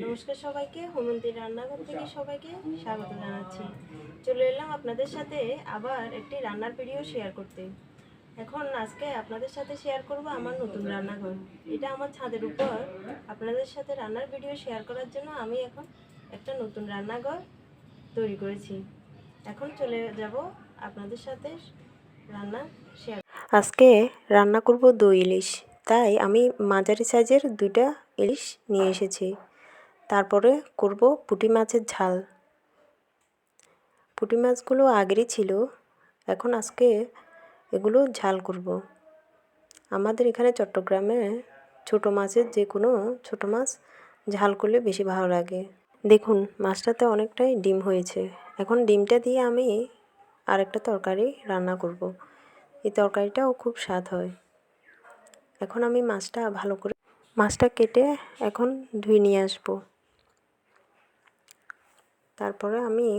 নমস্কার সবাইকে হোমন্তির রান্নাঘর থেকে সবাইকে স্বাগত জানাচ্ছি। চলে এলাম আপনাদের সাথে আবার একটি রান্নার ভিডিও শেয়ার করতে। এখন আজকে আপনাদের সাথে শেয়ার করব আমার নতুন রান্নাঘর। এটা আমার ছাদের উপর। আপনাদের সাথে রান্নার ভিডিও শেয়ার করার জন্য আমি এখন একটা নতুন রান্নাঘর তৈরি করেছি। এখন চলে যাব আপনাদের সাথে রান্না শেয়ার আজকে রান্না করব দই ইলিশ। তাই আমি মাঝারি সাইজের দুইটা ইলিশ নিয়ে এসেছি। তারপরে করব পুঁটি মাছের ঝাল। পুঁটি মাছগুলো আগেরই ছিল, এখন আজকে এগুলো ঝাল করব। আমাদের এখানে চট্টগ্রামে ছোট মাছের যে কোনো ছোট মাছ ঝাল করলে বেশি ভালো লাগে। দেখুন, মাছটাতে অনেকটাই ডিম হয়েছে। এখন ডিমটা দিয়ে আমি আরেকটা তরকারি রান্না করব। এই তরকারিটাও খুব স্বাদ হয়। এখন আমি মাছটা ভালো করে, মাছটা কেটে এখন ধুয়ে নিয়ে আসব। তারপরে আমি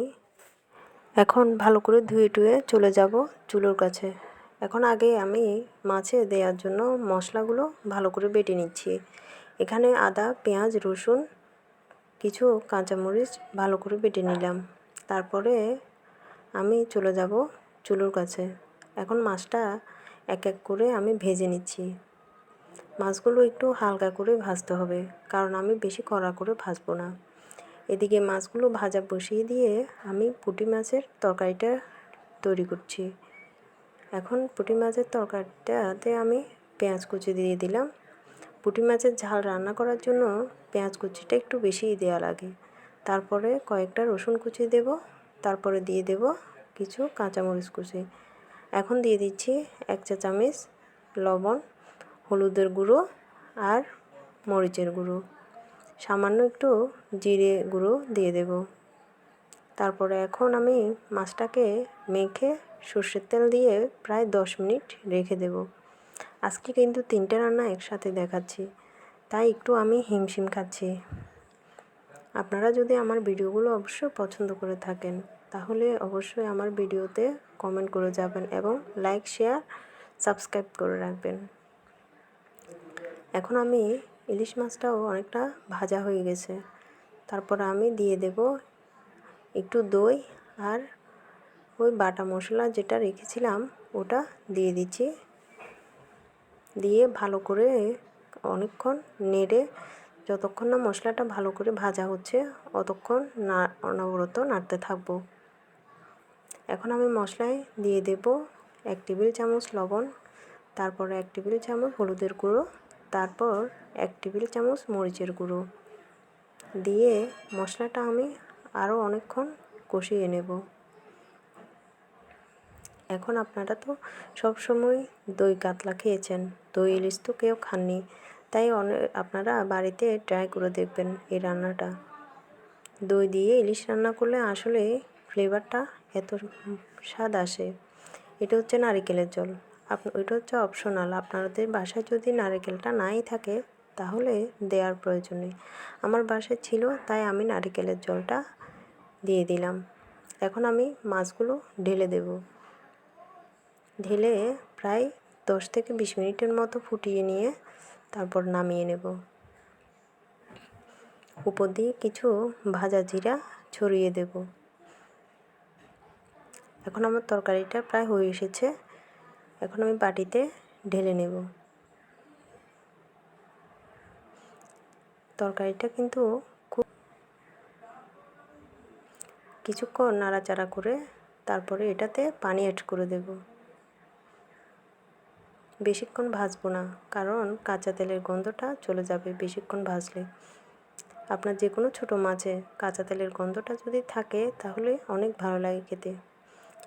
এখন ভালো করে ধুয়ে টুয়ে চলে যাব চুলোর কাছে। এখন আগে আমি মাছে দেওয়ার জন্য মশলাগুলো ভালো করে বেটে নিচ্ছি। এখানে আদা, পেঁয়াজ, রসুন, কিছু কাঁচামরিচ ভালো করে বেটে নিলাম। তারপরে আমি চলে যাব চুলোর কাছে। এখন মাছটা এক এক করে আমি ভেজে নিচ্ছি। মাছগুলো একটু হালকা করে ভাজতে হবে, কারণ আমি বেশি কড়া করে ভাজবো না। এদিকে মাছগুলো ভাজা বসিয়ে দিয়ে আমি পুঁটি মাছের তরকারিটা তৈরি করছি। এখন পুঁটি মাছের তরকারিটাতে আমি পেঁয়াজ কুচি দিয়ে দিলাম। পুঁটি মাছের ঝাল রান্না করার জন্য পেঁয়াজ কুচিটা একটু বেশিই দেওয়া লাগে। তারপরে কয়েকটা রসুন কুচি দেব, তারপরে দিয়ে দেব কিছু কাঁচামরিচ কুচি। এখন দিয়ে দিচ্ছি এক চা চামচ লবণ, হলুদের গুঁড়ো আর মরিচের গুঁড়ো। সামান্য একটু জিরে গুঁড়ো দিয়ে দেব। তারপরে এখন আমি মাছটাকে মেখে সর্ষের তেল দিয়ে প্রায় দশ মিনিট রেখে দেব। আজকে কিন্তু তিনটে রান্না একসাথে দেখাচ্ছি, তাই একটু আমি হিমশিম খাচ্ছি। আপনারা যদি আমার ভিডিওগুলো অবশ্যই পছন্দ করে থাকেন, তাহলে অবশ্যই আমার ভিডিওতে কমেন্ট করে যাবেন এবং লাইক, শেয়ার, সাবস্ক্রাইব করে রাখবেন। এখন আমি ইলিশ মাছটাও অনেকটা ভাজা হয়ে গেছে। তারপর আমি দিয়ে দেব একটু দই আর ওই বাটা মশলা যেটা রেখেছিলাম, ওটা দিয়ে দিচ্ছি। দিয়ে ভালো করে অনেকক্ষণ নেড়ে যতক্ষণ না মশলাটা ভালো করে ভাজা হচ্ছে, অতক্ষণ না অনবরত নাড়তে থাকব। এখন আমি মশলায় দিয়ে দেব এক টেবিল চামচ লবণ, তারপরে এক টেবিল চামচ হলুদের গুঁড়ো তারপর এক টেবিল চামচ মরিচের গুঁড়ো। দিয়ে মশলাটা আমি আরও অনেকক্ষণ কষিয়ে নেব। এখন আপনারা তো সব সময় দই কাতলা খেয়েছেন, দই ইলিশ তো কেউ খাননি। তাই আপনারা বাড়িতে ট্রাই করে দেখবেন এই রান্নাটা। দই দিয়ে ইলিশ রান্না করলে আসলে ফ্লেভারটা এত স্বাদ আসে। এটা হচ্ছে নারিকেলের জল। আপ ওইটা হচ্ছে অপশনাল আপনাদের বাসায় যদি নারিকেলটা নাই থাকে, তাহলে দেওয়ার প্রয়োজন নেই। আমার বাসায় ছিল, তাই আমি নারিকেলের জলটা দিয়ে দিলাম। এখন আমি মাছগুলো ঢেলে দেব। ঢেলে প্রায় দশ থেকে বিশ মিনিটের মতো ফুটিয়ে নিয়ে তারপর নামিয়ে নেব। উপর দিয়ে কিছু ভাজা জিরা ছড়িয়ে দেব। এখন আমার তরকারিটা প্রায় হয়ে এসেছে। এখন আমি বাটিতে ঢেলে নেব। তরকারিটা কিন্তু খুব কিছুক্ষণ নাড়াচাড়া করে তারপরে এটাতে পানি অ্যাড করে দেব। বেশিক্ষণ ভাজবো না, কারণ কাঁচা তেলের গন্ধটা চলে যাবে বেশিক্ষণ ভাজলে। আপনার যে কোনো ছোটো মাছে কাঁচা তেলের গন্ধটা যদি থাকে, তাহলে অনেক ভালো লাগে খেতে।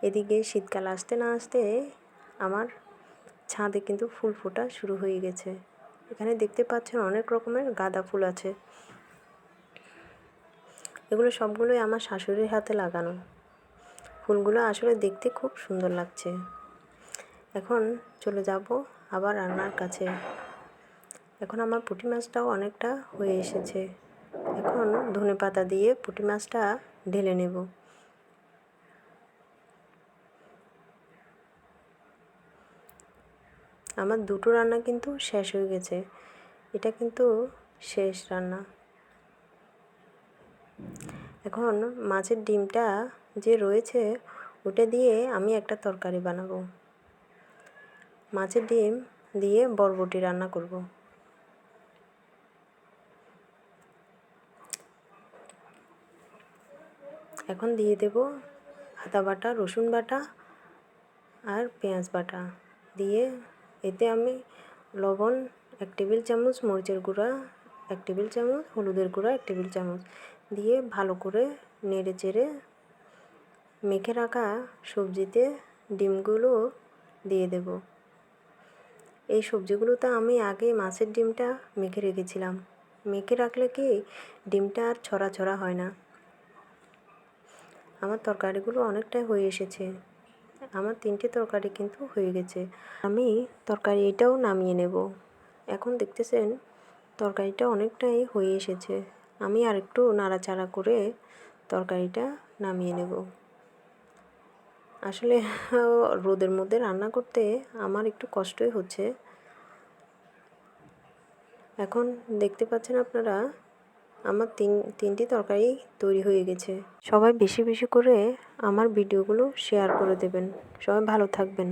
এদিকে শীতকাল আসতে না আসতে আমার ছাদে কিন্তু ফুল ফোটা শুরু হয়ে গেছে। এখানে দেখতে পাচ্ছেন অনেক রকমের গাঁদা ফুল আছে। এগুলো সবগুলোই আমার শাশুড়ির হাতে লাগানো। ফুলগুলো আসলে দেখতে খুব সুন্দর লাগছে। এখন চলে যাব আবার রান্নার কাছে। এখন আমার পুঁটি মাছটাও অনেকটা হয়ে এসেছে। এখন ধনে পাতা দিয়ে পুঁটি মাছটা ঢেলে নেব। আমার দুটো রান্না কিন্তু শেষ হয়ে গেছে। এটা কিন্তু শেষ রান্না। এখন মাছের ডিমটা যে রয়েছে, ওটা দিয়ে আমি একটা তরকারি বানাবো। মাছের ডিম দিয়ে বরবটি রান্না করব। এখন দিয়ে দেব আদা বাটা, রসুন বাটা আর পেঁয়াজ বাটা। দিয়ে এতে আমি লবণ এক টেবিল চামচ, মরিচের গুঁড়া এক টেবিল চামচ, হলুদের গুঁড়া এক টেবিল চামচ দিয়ে ভালো করে নেড়ে চেড়ে মেখে রাখা সবজিতে ডিমগুলো দিয়ে দেব। এই সবজিগুলোতে আমি আগে মাছের ডিমটা মেখে রেখেছিলাম। মেখে রাখলে কি ডিমটা আর ছড়া ছড়া হয় না? আমার তরকারিগুলো অনেকটাই হয়ে এসেছে। আমার তিনটে তরকারি কিন্তু হয়ে গেছে। আমি তরকারি এটাও নামিয়ে নেব। এখন দেখতেছেন, তরকারিটা অনেকটাই হয়ে এসেছে। আমি আর একটু নাড়াচাড়া করে তরকারিটা নামিয়ে নেব। আসলে রোদের মধ্যে রান্না করতে আমার একটু কষ্টই হচ্ছে। এখন দেখতে পাচ্ছেন আপনারা আমার তিন, তিনটি তরকারি তৈরি হয়ে গেছে। সবাই বেশি বেশি করে আমার ভিডিওগুলো শেয়ার করে দেবেন। সবাই ভালো থাকবেন।